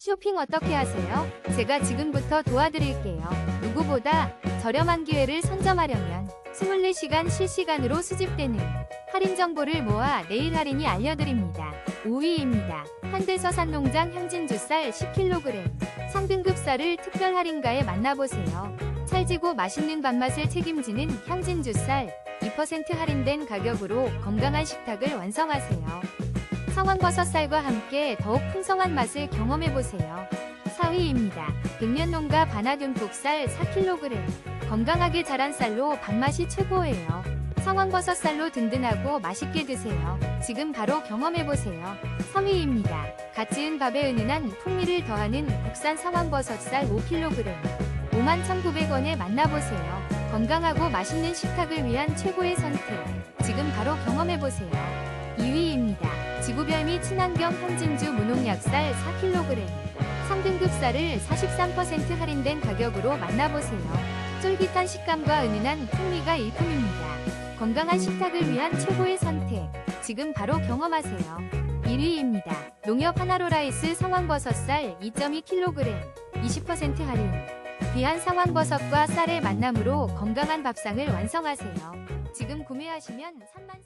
쇼핑 어떻게 하세요? 제가 지금부터 도와드릴게요. 누구보다 저렴한 기회를 선점하려면 24시간 실시간으로 수집되는 할인 정보를 모아 내일 할인이 알려드립니다. 5위입니다. 현대서산 농장 향진주 쌀 10kg. 상등급 쌀을 특별 할인가에 만나보세요. 찰지고 맛있는 밥맛을 책임지는 향진주 쌀 2% 할인된 가격으로 건강한 식탁을 완성하세요. 상황버섯쌀과 함께 더욱 풍성한 맛을 경험해보세요. 4위입니다. 백년농가 바나듬국쌀 4kg. 건강하게 자란 쌀로 밥맛이 최고예요. 상황버섯쌀로 든든하고 맛있게 드세요. 지금 바로 경험해보세요. 3위입니다. 갓 지은 밥에 은은한 풍미를 더하는 국산 상황버섯쌀 5kg. 51,900원에 만나보세요. 건강하고 맛있는 식탁을 위한 최고의 선택. 지금 바로 경험해보세요. 2위입니다. 지구별미 친환경 한진주 무농약쌀 4kg. 상등급 쌀을 43% 할인된 가격으로 만나보세요. 쫄깃한 식감과 은은한 풍미가 일품입니다. 건강한 식탁을 위한 최고의 선택. 지금 바로 경험하세요. 1위입니다. 농협 하나로 라이스 상황버섯 쌀 2.2kg. 20% 할인. 귀한 상황버섯과 쌀의 만남으로 건강한 밥상을 완성하세요. 지금 구매하시면 3만